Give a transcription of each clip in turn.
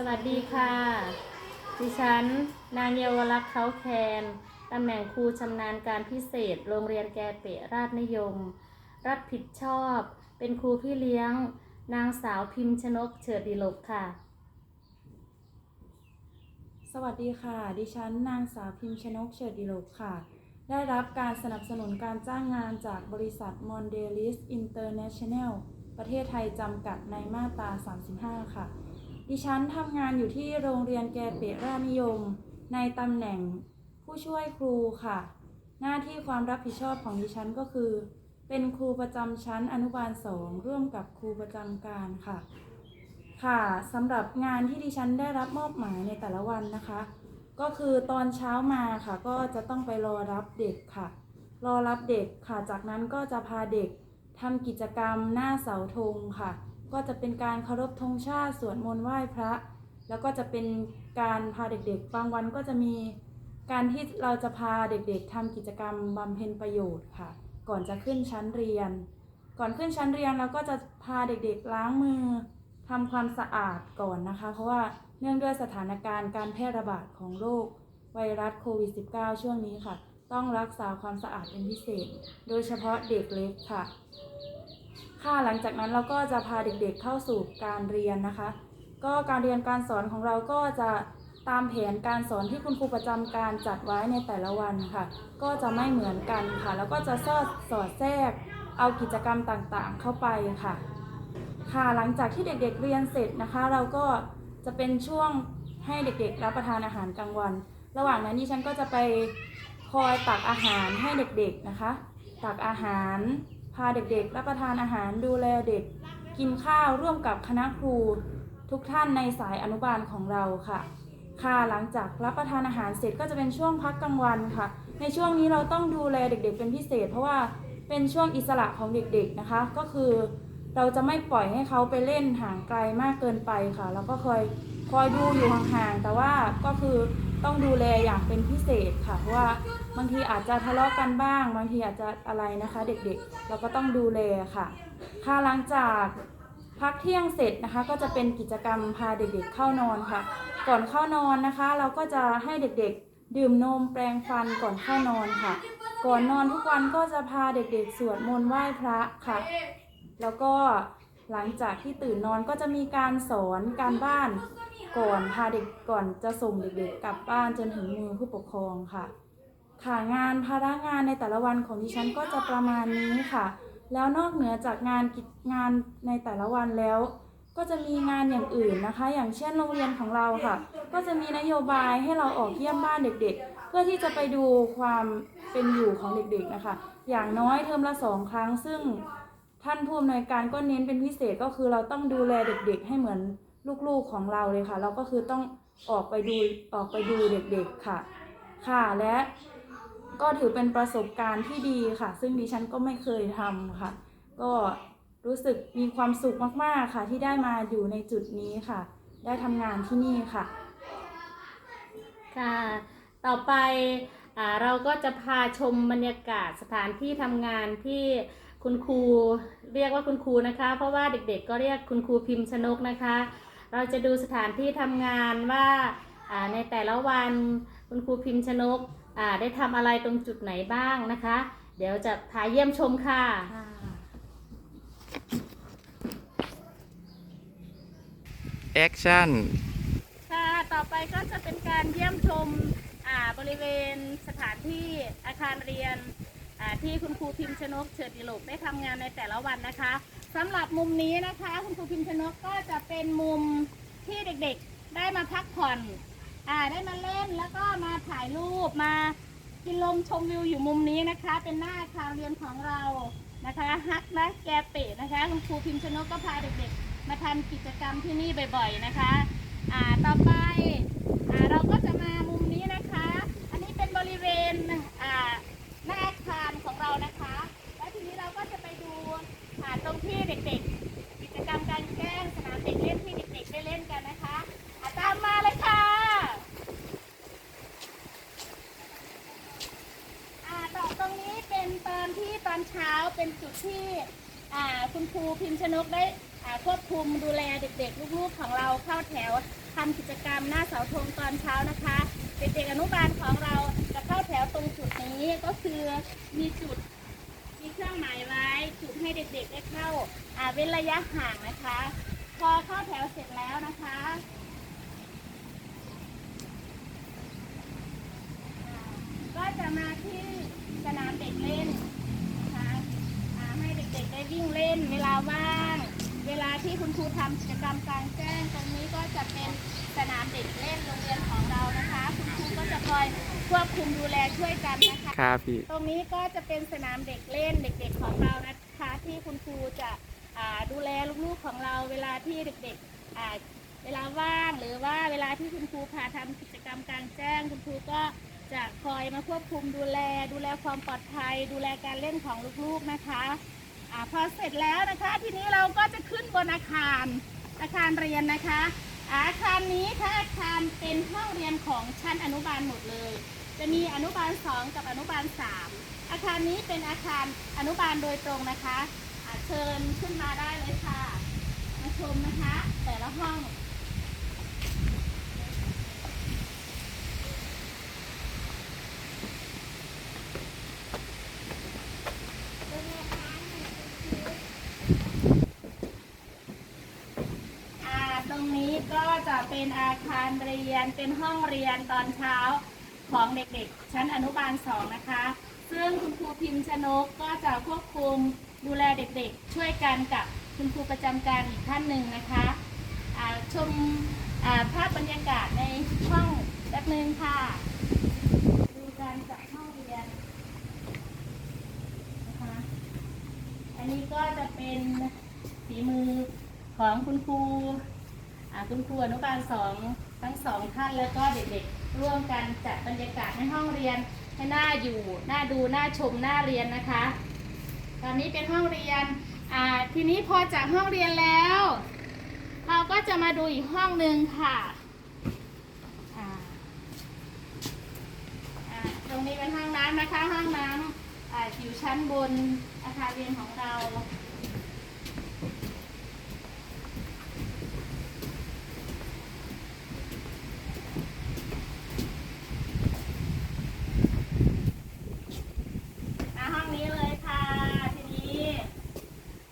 สวัสดีค่ะ ดิฉัน นางเยาวลักษ์เขาแคน ตำแหน่งครูชำนาญการพิเศษ โรงเรียนแกเปะราชนิยม รับผิดชอบ เป็นครูพี่เลี้ยง นางสาวพิมพ์ชนกเฉิดดิลกค่ะ สวัสดีค่ะ ดิฉันนางสาวพิมพ์ชนกเฉิดดิโลกค่ะ ได้รับการสนับสนุนการจ้างงานจากบริษัท m o n d e l i s International ประเทศไทยจำกัดในมาตรา 35 ค่ะ ดิฉันทำงานอยู่ที่โรงเรียนแกเปรานิยม ในตำแหน่งผู้ช่วยครูค่ะ หน้าที่ความรับผิดชอบของดิฉันก็คือ เป็นครูประจำชั้นอนุบาล2ร่วมกับครูประจำการค่ะ ค่ะสำหรับงานที่ดิฉันได้รับมอบหมายในแต่ละวันนะคะ ก็คือตอนเช้ามาค่ะ ก็จะต้องไปรอรับเด็กค่ะ รอรับเด็กค่ะ จากนั้นก็จะพาเด็กทำกิจกรรมหน้าเสาธงค่ะ ก็จะเป็นการเคารพธงชาติสวดมนต์ไหว้พระ แล้วก็จะเป็นการพาเด็กๆ บางวันก็จะมีการที่เราจะพาเด็กๆทำกิจกรรมบำเพ็ญประโยชน์ค่ะ ก่อนจะขึ้นชั้นเรียน ก่อนขึ้นชั้นเรียนเราก็จะพาเด็กๆล้างมือทำความสะอาดก่อนนะคะ เพราะว่าเนื่องด้วยสถานการณ์การแพร่ระบาดของโรคไวรัสโควิด -19 ช่วงนี้ค่ะ ต้องรักษาความสะอาดเป็นพิเศษ โดยเฉพาะเด็กเล็กค่ะ ค่ะหลังจากนั้นเราก็จะพาเด็กๆเข้าสู่การเรียนนะคะ ก็การเรียนการสอนของเราก็จะตามแผนการสอนที่คุณครูประจำการจัดไว้ในแต่ละวันค่ะ ก็จะไม่เหมือนกันค่ะ แล้วก็จะสอดสอดแทรก เอากิจกรรมต่างๆ เข้าไปค่ะ ค่ะหลังจากที่เด็กๆเรียนเสร็จนะคะ เราก็จะเป็นช่วงให้เด็กๆ รับประทานอาหารกลางวัน ระหว่างนั้นดิฉันก็จะไปคอยตักอาหารให้เด็กๆนะคะ ตักอาหาร พาเด็กๆ รับประทานอาหารดูแลเด็ก กินข้าวร่วมกับคณะครู ทุกท่านในสายอนุบาลของเราค่ะ ค่ะหลังจากรับประทานอาหารเสร็จก็จะเป็นช่วงพักกลางวันค่ะ ในช่วงนี้เราต้องดูแลเด็ก ๆ เป็นพิเศษ เพราะว่าเป็นช่วงอิสระของเด็กๆนะคะ ก็คือเราจะไม่ปล่อยให้เขาไปเล่นห่างไกลมากเกินไปค่ะ แล้วก็คอยคอยดูอยู่ห่างๆแต่ว่าก็คือต้องดูแลอย่างเป็นพิเศษ ค่ะเพราะว่าบางทีอาจจะทะเลาะกันบ้าง บางทีอาจจะอะไรนะคะ เด็กๆ เราก็ต้องดูแลค่ะ ค่ะหลังจากพักเที่ยงเสร็จนะคะ ก็จะเป็นกิจกรรมพาเด็กๆเข้านอนค่ะ ก่อนเข้านอนนะคะ เราก็จะให้เด็กๆ ดื่มนมแปรงฟันก่อนเข้านอนค่ะ ก่อนนอนทุกวันก็จะพาเด็กๆ สวดมนต์ไหว้พระค่ะ แล้วก็หลังจากที่ตื่นนอนก็จะมีการสอนการบ้าน ก่อนพาเด็กก่อนจะส่งเด็กๆกลับบ้านจนถึงมือผู้ปกครองค่ะ ค่ะงานภาระงานในแต่ละวันของดิฉันก็จะประมาณนี้ค่ะ แล้วนอกเหนือจากงานกิจงานในแต่ละวันแล้ว ก็จะมีงานอย่างอื่นนะคะ อย่างเช่นโรงเรียนของเราค่ะ ก็จะมีนโยบายให้เราออกเยี่ยมบ้านเด็กๆ เพื่อที่จะไปดูความเป็นอยู่ของเด็กๆนะคะ อย่างน้อยเทอมละสองครั้งซึ่งท่านผู้อำนวยการก็เน้นเป็นพิเศษก็คือเราต้องดูแลเด็กๆ ให้เหมือน ลูกๆของเราเลยค่ะ เราก็คือต้องออกไปดูออกไปดูเด็กๆค่ะ ค่ะและก็ถือเป็นประสบการณ์ที่ดีค่ะ ซึ่งดิฉันก็ไม่เคยทำค่ะ ก็รู้สึกมีความสุขมากๆค่ะ ที่ได้มาอยู่ในจุดนี้ค่ะ ได้ทำงานที่นี่ค่ะ ค่ะ ต่อไปอ่าเราก็จะพาชมบรรยากาศสถานที่ทำงานที่คุณครูเรียกว่าคุณครูนะคะ เพราะว่าเด็กๆ ก็เรียกคุณครูพิมพ์ชนกนะคะ เราจะดูสถานที่ทำงานว่าอ่าในแต่ละวันคุณครูพิมพ์ชนกอ่าได้ทำอะไรตรงจุดไหนบ้างนะคะ เดี๋ยวจะพาเยี่ยมชมค่ะแอคชั่นค่ะ ต่อไปก็จะเป็นการเยี่ยมชมอ่าบริเวณสถานที่อาคารเรียนอ่าที่คุณครูพิมพ์ชนกเฉิดดิโลกได้ทำงานในแต่ละวันนะคะ สำหรับมุมนี้นะคะ คุณครูพิมพ์ชนกก็จะเป็นมุมที่เด็กๆได้มาพักผ่อนอ่าได้มาเล่นแล้วก็มาถ่ายรูปมากินลมชมวิวอยู่มุมนี้นะคะ เป็นหน้าอาคารเรียนของเรานะคะฮักนะแกเปะนะคะคุณครูพิมพ์ชนกก็พาเด็กๆ มาทำกิจกรรมที่นี่บ่อยๆนะคะ อ่าต่อไป อ่า เราก็จะมามุมนี้นะคะ อันนี้เป็นบริเวณ อ่า หน้าอาคารของเรานะคะ แล้วทีนี้เราก็จะไปดู อ่า ตรง ที่เด็กๆ กิจกรรมการแกล้งสนามเด็กเล่นที่เด็กๆได้เล่นกันนะคะอาตามมาเลยค่ะอาต่อตรงนี้เป็นตอนที่ตอนเช้าเป็นจุดที่คุณครูพิมพ์ชนกได้ควบคุมดูแลเด็กๆ ลูกๆของเราเข้าแถวทำกิจกรรมหน้าเสาธงตอนเช้านะคะ เด็กๆอนุบาลของเราจะเข้าแถวตรงจุดนี้ก็คือมีจุด มีเครื่องหมายไว้จุดให้เด็กๆได้เข้าอ่าเว้นระยะห่างนะคะ พอเข้าแถวเสร็จแล้วนะคะก็จะมาที่สนามเด็กเล่นนะคะให้เด็กๆได้วิ่งเล่น เวลาว่าง เวลาที่คุณครูทำกิจกรรมกลางแจ้งตรงนี้ก็จะเป็นสนามเด็กเล่นโรงเรียนของเรานะคะ คุณครูก็จะคอยควบคุมดูแลช่วยกันนะคะ ครับพี่ ตรงนี้ก็จะเป็นสนามเด็กเล่นเด็กๆของเรานะคะ ที่คุณครูจะอ่าดูแลลูกๆของเราเวลาที่เด็กๆอ่าเวลาว่างหรือว่าเวลาที่คุณครูพาทำกิจกรรมกลางแจ้ง คุณครูก็จะคอยมาควบคุมดูแล ดูแลความปลอดภัย ดูแลการเล่นของลูกๆนะคะอาพอเสร็จแล้วนะคะทีนี้เราก็จะขึ้นบนอาคารอาคารเรียนนะคะ อาคารนี้ค่ะอาคารเป็นห้องเรียนของชั้นอนุบาลหมดเลย จะมีอนุบาล 2 กับอนุบาล 3 อาคารนี้เป็นอาคารอนุบาลโดยตรงนะคะเชิญขึ้นมาได้เลยค่ะ มาชมนะคะ แต่ละห้องตรงนี้ก็จะเป็นอาคารเรียนเป็นห้องเรียนตอนเช้า ของเด็กๆ ชั้นอนุบาลสองนะคะ ซึ่งคุณครูพิมพ์ชนกก็จะควบคุมดูแลเด็กๆ ช่วยกันกับคุณครูประจำการอีกท่านหนึ่งนะคะชมภาพบรรยากาศในห้องแป๊บนึงค่ะ ดูการจัดห้องเรียนนะคะอันนี้ก็จะเป็นฝีมือของคุณครูคุณครูอนุบาลสองทั้งสองท่านแล้วก็เด็กๆ ร่วมกันจัดบรรยากาศในห้องเรียนให้น่าอยู่น่าดูน่าชมน่าเรียนนะคะ ตอนนี้เป็นห้องเรียนทีนี้พอจากห้องเรียนแล้ว เราก็จะมาดูอีกห้องหนึ่งค่ะตรงนี้เป็นห้องน้ำนะคะห้องน้ำออยู่ชั้นบนอาคารเรียนของเราห้องนี้เลยค่ะทีนี้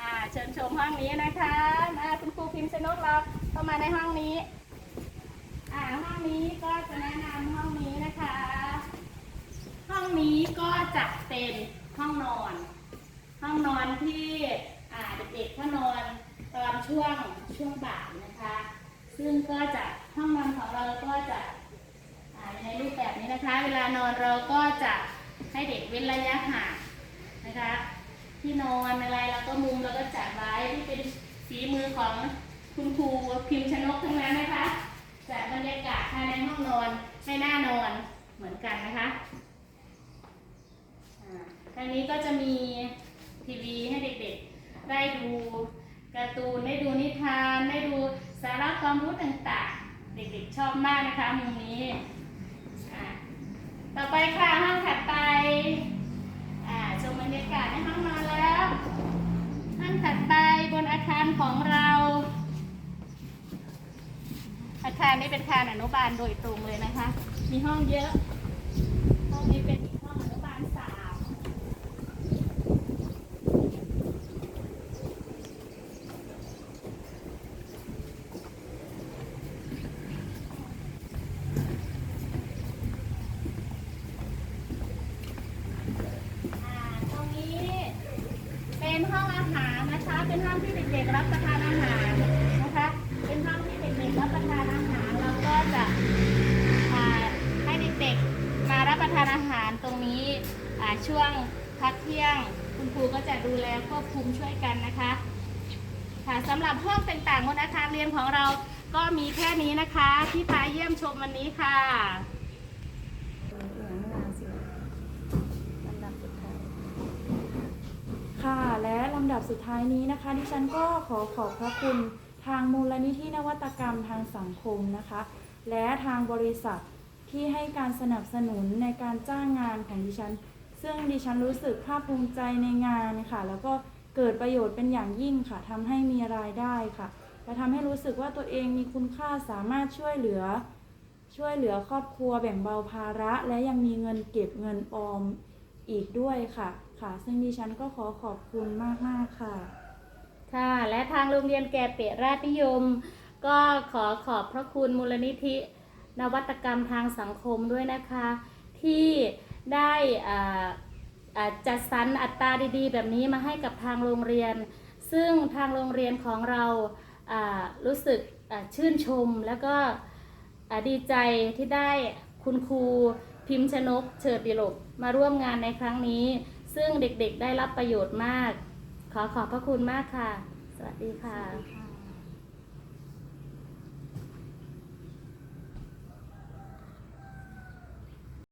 อ่าเชิญชมห้องนี้นะคะมาคุณครูพิมพ์ชนกเราเข้ามา ในห้องนี้ อ่าห้องนี้ก็จะแนะนำห้องนี้นะคะ ห้องนี้ก็จะเป็นห้องนอน ห้องนอนที่อ่าเด็กๆเขานอนตอนช่วงช่วงบ่ายนะคะ ซึ่งก็จะห้องนอนของเราก็จะอ่าในรูปแบบนี้นะคะ เวลานอนเราก็จะให้เด็กเว้นระยะห่างนะคะ ที่นอนอะไรเราก็มุมเราก็จัดไว้ที่เป็นฝีมือของ คุณครูพิมพ์ชนกทั้งนั้นนะคะจัดบรรยากาศภายในห้องนอนให้น่านอนเหมือนกันนะคะอ่าทางนี้ก็จะมีทีวีให้เด็กๆ ได้ดูการ์ตูนได้ดูนิทานได้ดูสาระความรู้ต่างๆ เด็กๆชอบมากนะคะมุมนี้อ่าต่อไปค่ะห้องถัดไปอ่าชมบรรยากาศในห้องนอนแล้วห้องถัดไปบนอาคารของเรา อาคารนี้เป็นอาคารอนุบาลโดยตรงเลยนะคะ มีห้องเยอะ ห้องนี้เป็นห้องอนุบาลสามตรงนี้เป็นห้องอาหารนะคะ เป็นห้องที่เด็กๆรับประทานอาหารนะคะ เป็นห้องที่เด็กๆรับประทานอาหารเราก็จะอ่าให้เด็กๆมารับประ ทานอาหารตรงนี้ช่วงพักเที่ยง คุณครูก็จะดูแลควบคุมช่วยกันนะคะค่ะสำหรับห้องต่างๆบนอาคารเรียนของเราก็มีแค่นี้นะคะ ที่พาเยี่ยมชมวันนี้ค่ะค่ะและลำดับสุดท้ายนี้นะคะ ดิฉันก็ขอขอบพระคุณทางมูลนิธินวัตกรรมทางสังคมนะคะ และทางบริษัท ที่ให้การสนับสนุนในการจ้างงานของดิฉัน ซึ่งดิฉันรู้สึกภาคภูมิใจในงานค่ะ แล้วก็เกิดประโยชน์เป็นอย่างยิ่งค่ะทำให้มีรายได้ค่ะ และทำให้รู้สึกว่าตัวเองมีคุณค่าสามารถช่วยเหลือ ช่วยเหลือครอบครัวแบ่งเบาภาระ และยังมีเงินเก็บเงินออมอีกด้วยค่ะ ค่ะ ซึ่งดิฉันก็ขอขอบคุณมาก ๆ ค่ะ ค่ะ และทางโรงเรียนแก่เปะราชนิยม ก็ขอขอบพระคุณมูลนิธิ นวัตกรรมทางสังคมด้วยนะคะ ที่ได้จัดสรรอัตราดีๆ แบบนี้มาให้กับทางโรงเรียน ซึ่งทางโรงเรียนของเรารู้สึกชื่นชม แล้วก็ดีใจที่ได้คุณครูพิมพ์ชนกเฉิดดิลกมาร่วมงานในครั้งนี้ ซึ่งเด็กๆได้รับประโยชน์มาก ขอขอบพระคุณมากค่ะ สวัสดีค่ะ